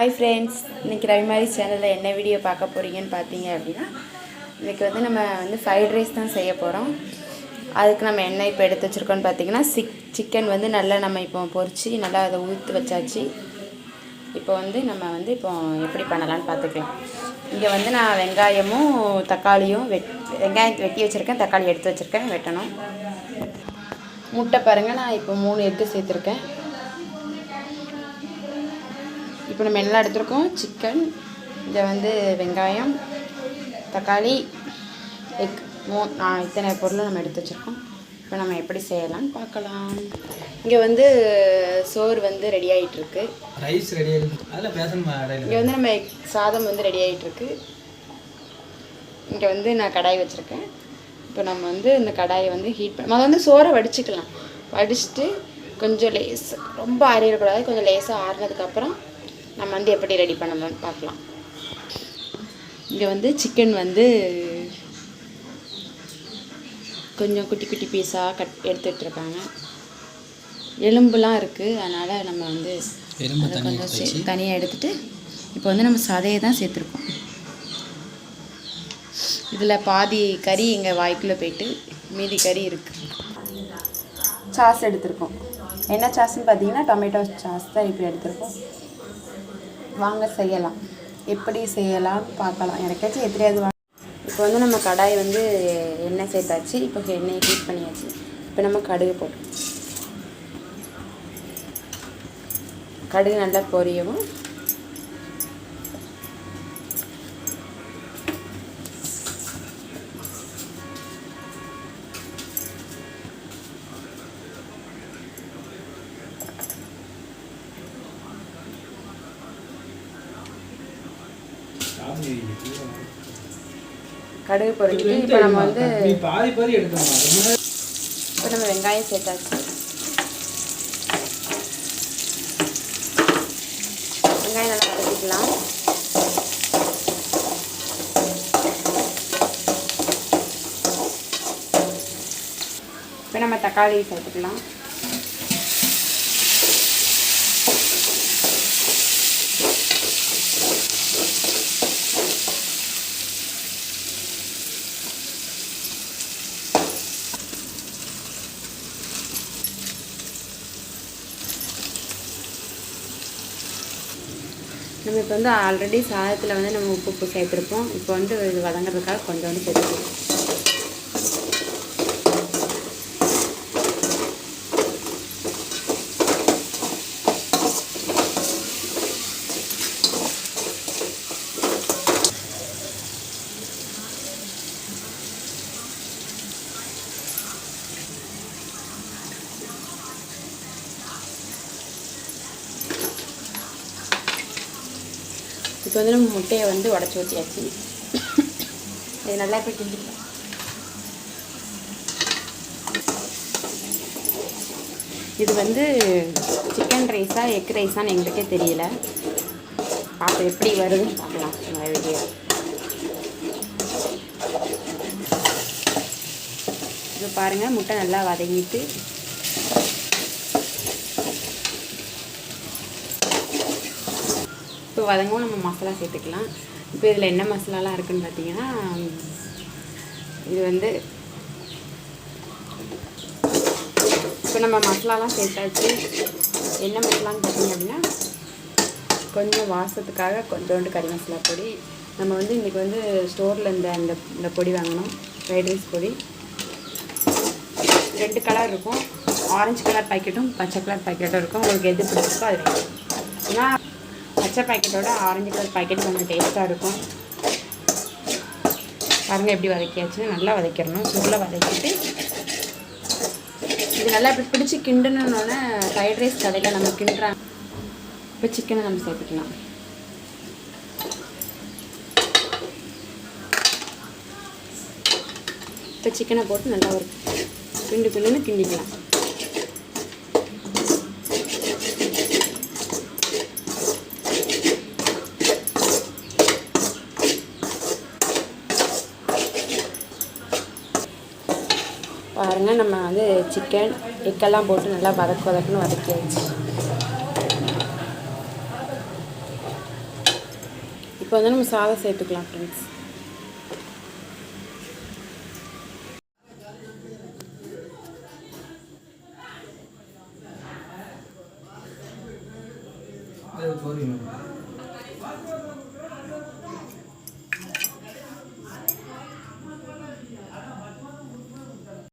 Hi friends இன்றைக்கி ரவிமாரி சேனலில் என்ன வீடியோ பார்க்க போகிறீங்கன்னு பார்த்தீங்க அப்படின்னா இன்றைக்கி வந்து நம்ம வந்து ஃப்ரைட் ரைஸ் தான் செய்ய போகிறோம் அதுக்கு நம்ம என்ன இப்போ எடுத்து வச்சுருக்கோன்னு பார்த்தீங்கன்னா சிக் சிக்கன் வந்து நல்லா நம்ம இப்போ பொரித்து நல்லா அதை ஊற்று வச்சாச்சு. இப்போ வந்து நம்ம வந்து இப்போ எப்படி பண்ணலான்னு பார்த்துக்கலாம். இங்கே வந்து நான் வெங்காயமும் தக்காளியும் வெட் வெங்காயம் வெட்டி வச்சுருக்கேன். தக்காளி எடுத்து வச்சுருக்கேன். வெட்டணும். முட்டை பாருங்கள் நான் இப்போ மூணு எக்கு சேர்த்துருக்கேன். இப்போ நம்ம எல்லாம் எடுத்துருக்கோம்? சிக்கன் இதை வந்து வெங்காயம் தக்காளி எக் மூ இத்தனை பொருளும் நம்ம எடுத்து வச்சுருக்கோம். இப்போ நம்ம எப்படி செய்யலாம்னு பார்க்கலாம். இங்கே வந்து சோறு வந்து ரெடி ஆகிட்டுருக்கு ரைஸ் ரெடி அதில் பேசணுமா? இங்கே வந்து நம்ம எக் சாதம் வந்து ரெடி ஆகிட்டுருக்கு இங்கே வந்து நான் கடாய் வச்சுருக்கேன். இப்போ நம்ம வந்து இந்த கடாயை வந்து ஹீட் பண்ண முதல்ல வந்து சோறை வடிச்சுக்கலாம். வடிச்சிட்டு கொஞ்சம் லேஸ் ரொம்ப ஆறிடக்கூடாது கொஞ்சம் லேசாக ஆறுனதுக்கப்புறம் நம்ம வந்து எப்படி ரெடி பண்ணணும்னு பார்க்கலாம். இங்கே வந்து சிக்கன் வந்து கொஞ்சம் குட்டி குட்டி பீஸாக கட் எடுத்துட்டு இருக்காங்க எலும்புலாம் இருக்குது அதனால் நம்ம வந்து எலும்பு அதை கொஞ்சம் சே- தனியாக எடுத்துட்டு இப்போ வந்து நம்ம சதையை தான் சேர்த்துருக்கோம். இதில் பாதி கறி எங்கள் வாய்க்குள்ளே போயிட்டு மீதி கறி இருக்குது சாஸ் எடுத்திருக்கோம். என்ன சாஸ்ன்னு பார்த்தீங்கன்னா டொமேட்டோ சாஸ் தான் இப்போ எடுத்திருக்கோம். வாங்க செய்யலாம். எப்படி செய்யலாம் பார்க்கலாம். எனக்காச்சும் எப்படியாவது வாங்க. இப்போ வந்து நம்ம கடாய் வந்து எண்ணெய் சேர்த்தாச்சு. இப்போ எண்ணெயை ஹீட் பண்ணியாச்சு. இப்போ நம்ம கடுகு போட்டோம் கடுகு நல்லா பொரியவும். கடுகு பொரிஞ்சிட்டு இப்போ நம்ம வந்து பாதி பாதி எடுக்கணுமா. இப்போ நம்ம வெங்காயம் சேர்த்தாச்சு. வெங்காயம் நல்லா வதக்கிக்கலாம். இப்போ நம்ம தக்காளி சேர்த்துக்கலாம். நம்ம இப்போ வந்து ஆல்ரெடி சாதத்தில் வந்து நம்ம உப்பு உப்பு சேர்த்துருப்போம். இப்போ வந்து இது வதங்குறதுக்காக வந்து சேர்த்துக்கலாம் இது வந்து நம்ம முட்டையை வந்து உடச்சி ஊற்றியாச்சு இது நல்லா போய் கிண்டிக்கலாம். இது வந்து சிக்கன் ரைஸா எக் ரைஸான்னு எங்களுக்கே தெரியல. பார்ப்போம் எப்படி வருதுன்னு பார்க்கலாம். இந்த வீடியோ. இது பாருங்கள் முட்டை நல்லா வதங்கிட்டு இப்போ வதங்கவும் நம்ம மசாலா சேர்த்துக்கலாம். இப்போ இதில் என்ன மசாலாலாம் இருக்குதுன்னு பார்த்தீங்கன்னா இது வந்து இப்போ நம்ம மசாலாலாம் சேர்த்தாச்சு. என்ன மசாலான்னு பார்த்தீங்க அப்படின்னா கொஞ்சம் வாசத்துக்காக கொஞ்சோண்டு கறி மசாலா பொடி. நம்ம வந்து இன்றைக்கி வந்து ஸ்டோரில் இந்த அந்த இந்த பொடி வாங்கினோம் ஃப்ரைட் ரைஸ் பொடி. ரெண்டு கலர் இருக்கும். ஆரஞ்சு கலர் பாக்கெட்டும் பச்சை கலர் பாக்கெட்டும் இருக்கும். உங்களுக்கு எது பிடிச்சிருக்கோ அது வாங்கிக்கோங்க. ஏன்னா பச்சை பாக்கெட்டோட ஆரஞ்சு கலர் பாக்கெட் கொஞ்சம் டேஸ்ட்டாக இருக்கும். பாருங்கள் எப்படி வதக்கியாச்சுன்னு நல்லா வதக்கிடணும். சுருளை வதக்கிட்டு. இது நல்லா இப்படி பிடிச்சி கிண்டணுன்னொன்னே ஃப்ரைட் ரைஸ் கடையில் நம்ம கிண்டுறாங்க. இப்போ சிக்கனை நம்ம சேர்த்துக்கலாம். இப்போ சிக்கனை போட்டு நல்லா ஒரு கிண்டு கிண்டுன்னு கிண்டிக்கலாம். பாருங்கள் நம்ம வந்து சிக்கன் எக்கெல்லாம் போட்டு நல்லா வதக்கு வதக்குன்னு வதக்கியாச்சு இப்போ வந்து நம்ம சாதம் சேர்த்துக்கலாம் ஃப்ரெண்ட்ஸ் அது